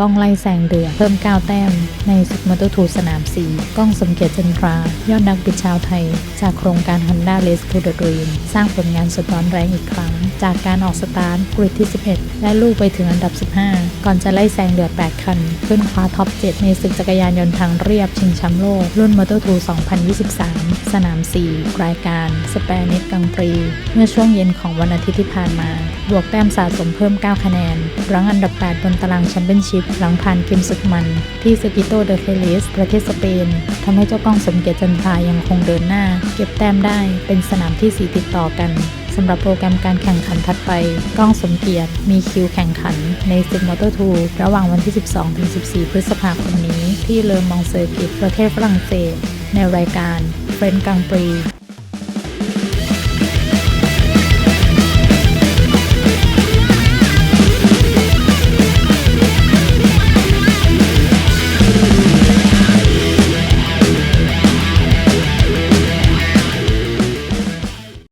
กล้องไล่แซงเดือ เพิ่ม 9 แต้ม ในศึกมอเตอร์ทูสนาม4กล้องสมเกียรติจันทรา ยอดนักบิดชาวไทย จากโครงการ Honda Race to the Dream สร้างผลงานสุดร้อนแรงอีกครั้ง จากการออกสตาร์ทกริดที่ 11 และลูกไปถึงอันดับ 15 ก่อนจะไล่แซงเดือ 8 คัน ขึ้นคว้าท็อป 7 ในศึกจักรยานยนต์ทางเรียบชิงแชมป์โลก รุ่นมอเตอร์ทู2023 สนาม 4 รายการสเปนิตกังปรี เมื่อช่วงเย็นของวันอาทิตย์ที่ผ่านมา บวกแต้มสะสมเพิ่ม 9 คะแนน รั้งอันดับ 8 บนตารางแชมเปี้ยนชิพหลังผ่านเกมศึกมัน ที่สกิโตเดอเฟลิสประเทศสเปนทำให้เจ้ากล้องสมเกียรติจันทายังคงเดินหน้า เก็บแต้มได้เป็นสนามทีสี่4 ติดต่อกันสำหรับโปรแกรมการแข่งขันถัดไปกล้องสมเกียรติมีคิวแข่งขันในศึกมอเตอร์ทูระหว่างวันที่ 12-14 พฤษภาคมนี้ ที่เลอมองเซอร์กิตประเทศฝรั่งเศส ในรายการเฟรนกังปรี